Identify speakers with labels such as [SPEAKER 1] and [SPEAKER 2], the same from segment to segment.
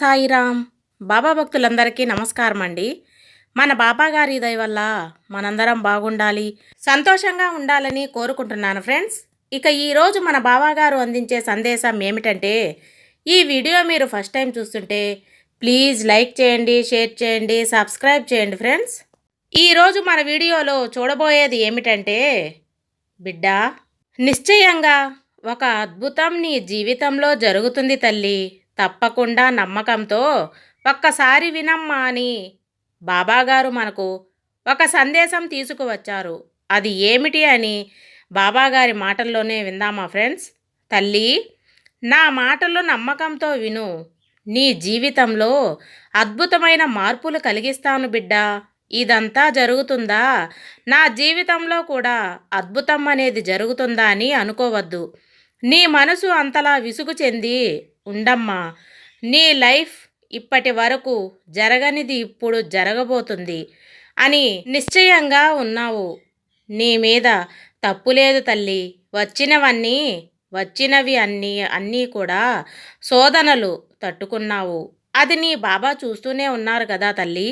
[SPEAKER 1] సాయిరామ్. బాబా భక్తులందరికీ నమస్కారం అండి మన బాబా గారి దయ వల్ల మనందరం బాగుండాలి సంతోషంగా ఉండాలని కోరుకుంటున్నాను ఫ్రెండ్స్. ఇక ఈరోజు మన బాబాగారు అందించే సందేశం ఏమిటంటే ఈ వీడియో మీరు ఫస్ట్ టైం చూస్తుంటే ప్లీజ్ లైక్ చేయండి షేర్ చేయండి సబ్స్క్రైబ్ చేయండి ఫ్రెండ్స్. ఈరోజు మన వీడియోలో చూడబోయేది ఏమిటంటే బిడ్డ నిశ్చయంగా ఒక అద్భుతం నీ జీవితంలో జరుగుతుంది తల్లి. తప్పకుండా నమ్మకంతో ఒక్కసారి వినమ్మా అని బాబాగారు మనకు ఒక సందేశం తీసుకువచ్చారు. అది ఏమిటి అని బాబాగారి మాటల్లోనే విందామా ఫ్రెండ్స్? తల్లి నా మాటలు నమ్మకంతో విను. నీ జీవితంలో అద్భుతమైన మార్పులు కలిగిస్తాను బిడ్డ. ఇదంతా జరుగుతుందా? నా జీవితంలో కూడా అద్భుతం అనేది జరుగుతుందా అని అనుకోవద్దు. నీ మనసు అంతలా విసుగు చెంది ఉండమ్మా. నీ లైఫ్ ఇప్పటి వరకు జరగనిది ఇప్పుడు జరగబోతుంది అని నిశ్చయంగా ఉన్నావు. నీ మీద తప్పు లేదు తల్లి. వచ్చినవన్నీ వచ్చినవి అన్నీ అన్నీ కూడా శోధనలు తట్టుకున్నావు. అది నీ బాబా చూస్తూనే ఉన్నారు కదా తల్లి.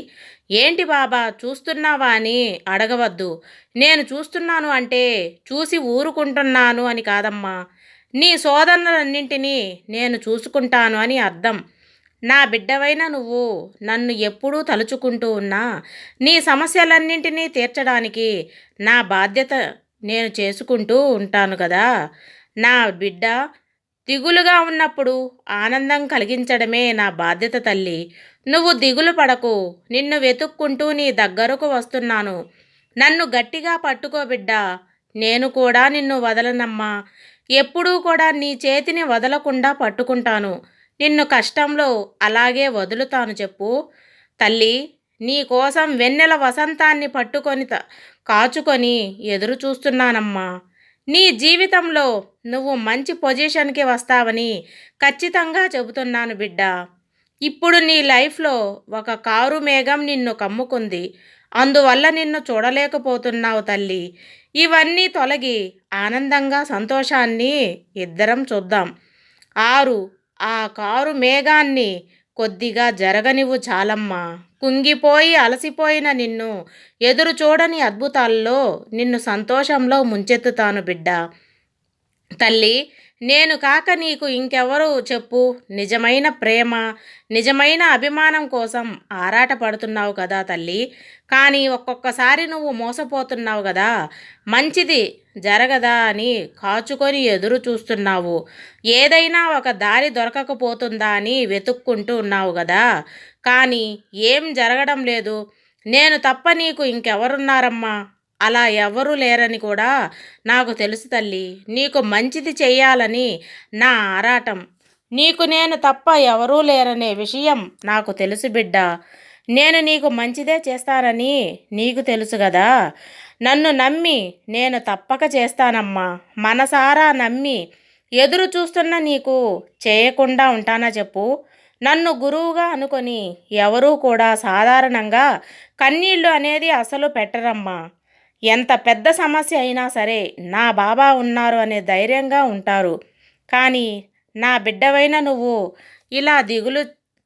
[SPEAKER 1] ఏంటి బాబా చూస్తున్నావా అని అడగవద్దు. నేను చూస్తున్నాను అంటే చూసి ఊరుకుంటున్నాను అని కాదమ్మా. నీ శోధనలన్నింటినీ నేను చూసుకుంటాను అని అర్థం. నా బిడ్డవైన నువ్వు నన్ను ఎప్పుడూ తలుచుకుంటూ ఉన్నా నీ సమస్యలన్నింటినీ తీర్చడానికి నా బాధ్యత నేను చేసుకుంటూ ఉంటాను కదా. నా బిడ్డ దిగులుగా ఉన్నప్పుడు ఆనందం కలిగించడమే నా బాధ్యత తల్లి. నువ్వు దిగులు పడకు నిన్ను వెతుక్కుంటూ నీ దగ్గరకు వస్తున్నాను. నన్ను గట్టిగా పట్టుకో బిడ్డ నేను కూడా నిన్ను వదలనమ్మా. ఎప్పుడూ కూడా నీ చేతిని వదలకుండా పట్టుకుంటాను. నిన్ను కష్టంలో అలాగే వదులుతాను చెప్పు. తల్లి నీ కోసం వెన్నెల వసంతాన్ని పట్టుకొని త- కాచుకొని ఎదురు చూస్తున్నానమ్మా. నీ జీవితంలో నువ్వు మంచి పొజిషన్కి వస్తావని ఖచ్చితంగా చెబుతున్నాను బిడ్డ. ఇప్పుడు నీ లైఫ్లో ఒక కారు మేఘం నిన్ను కమ్ముకుంది. అందువల్ల నిన్ను చూడలేకపోతున్నావు తల్లి. ఇవన్నీ తొలగి ఆనందంగా సంతోషాన్ని ఇద్దరం చూద్దాం. ఆరు ఆ కారు మేఘాన్ని కొద్దిగా జరగనివ్వు చాలమ్మా. కుంగిపోయి అలసిపోయిన నిన్ను ఎదురు చూడని అద్భుతాల్లో నిన్ను సంతోషంలో ముంచెత్తుతాను బిడ్డ. తల్లి నేను కాక నీకు ఇంకెవరు చెప్పు? నిజమైన ప్రేమ నిజమైన అభిమానం కోసం ఆరాట పడుతున్నావు కదా తల్లి. కానీ ఒక్కొక్కసారి నువ్వు మోసపోతున్నావు కదా. మంచిది జరగదా అని కాచుకొని ఎదురు చూస్తున్నావు. ఏదైనా ఒక దారి దొరకకపోతుందా అని వెతుక్కుంటూ ఉన్నావు కదా. కానీ ఏం జరగడం లేదు. నేను తప్ప నీకు ఇంకెవరున్నారమ్మా? అలా ఎవరూ లేరని కూడా నాకు తెలుసు తల్లి. నీకు మంచిది చెయ్యాలని నా ఆరాటం. నీకు నేను తప్ప ఎవరూ లేరనే విషయం నాకు తెలుసు బిడ్డ. నేను నీకు మంచిదే చేస్తానని నీకు తెలుసు కదా నన్ను నమ్మి నేను తప్పక చేస్తానమ్మా. మనసారా నమ్మి ఎదురు చూస్తున్న నీకు చేయకుండా ఉంటానా చెప్పు. నన్ను గురువుగా అనుకొని ఎవరూ కూడా సాధారణంగా కన్నీళ్ళు అనేది అసలు పెట్టరమ్మా. ఎంత పెద్ద సమస్య అయినా సరే నా బాబా ఉన్నారు అనే ధైర్యంగా ఉంటారు. కానీ నా బిడ్డవైన నువ్వు ఇలా దిగులు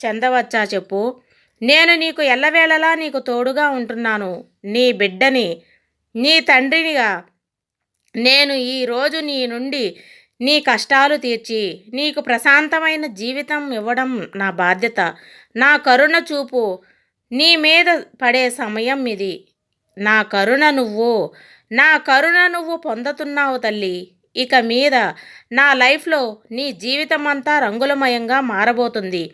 [SPEAKER 1] చెందవచ్చా చెప్పు. నేను నీకు ఎల్లవేళలా నీకు తోడుగా ఉంటున్నాను. నీ బిడ్డని నీ తండ్రినిగా నేను ఈరోజు నీ నుండి నీ కష్టాలు తీర్చి నీకు ప్రశాంతమైన జీవితం ఇవ్వడం నా బాధ్యత. నా కరుణ చూపు నీ మీద పడే సమయం ఇది. నా కరుణ నువ్వు నా కరుణ నువ్వు పొందుతున్నావు తల్లి. ఇక మీద నా లైఫ్లో నీ జీవితం అంతా రంగులమయంగా మారబోతుంది.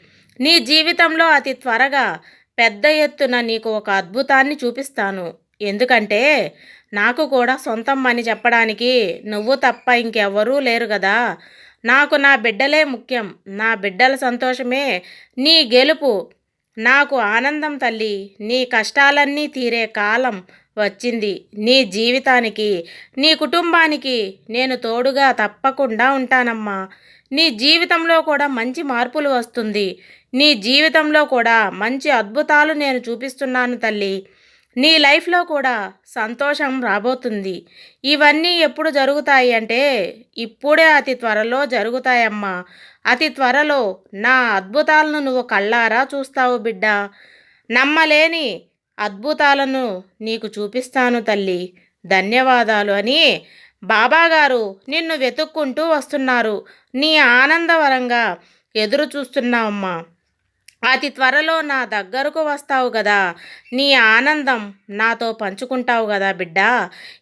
[SPEAKER 1] నీ జీవితంలో అతి త్వరగా పెద్ద ఎత్తున నీకు ఒక అద్భుతాన్ని చూపిస్తాను. ఎందుకంటే నాకు కూడా సొంతం అని చెప్పడానికి నువ్వు తప్ప ఇంకెవ్వరూ లేరు కదా నాకు నా బిడ్డలే ముఖ్యం. నా బిడ్డల సంతోషమే నీ గెలుపు. నాకు ఆనందం తల్లి నీ కష్టాలన్నీ తీరే కాలం వచ్చింది. నీ జీవితానికి నీ కుటుంబానికి నేను తోడుగా తప్పకుండా ఉంటానమ్మా. నీ జీవితంలో కూడా మంచి మార్పులు వస్తుంది. నీ జీవితంలో కూడా మంచి అద్భుతాలు నేను చూపిస్తున్నాను తల్లి. నీ లైఫ్లో కూడా సంతోషం రాబోతుంది. ఇవన్నీ ఎప్పుడు జరుగుతాయి అంటే ఇప్పుడే అతి త్వరలో జరుగుతాయమ్మా. అతి త్వరలో నా అద్భుతాలను నువ్వు కళ్ళారా చూస్తావు బిడ్డ. నమ్మలేని అద్భుతాలను నీకు చూపిస్తాను తల్లి. ధన్యవాదాలు అని బాబాగారు నిన్ను వెతుక్కుంటూ వస్తున్నారు. నీ ఆనందవరంగా ఎదురు చూస్తున్నావమ్మా అతి త్వరలో నా దగ్గరకు వస్తావు కదా నీ ఆనందం నాతో పంచుకుంటావు కదా బిడ్డ.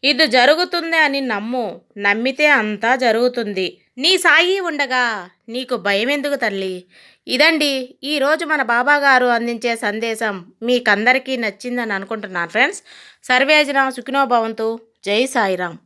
[SPEAKER 1] ఇది జరుగుతుంది అని నమ్ము. నమ్మితే అంతా జరుగుతుంది. నీ సాయి ఉండగా నీకు భయం ఎందుకు తల్లి? ఇదండి ఈరోజు మన బాబా గారు అందించే సందేశం మీకందరికీ నచ్చిందని అనుకుంటున్నాను ఫ్రెండ్స్. సర్వేజన సుఖినో భవంతు జై సాయిరామ్.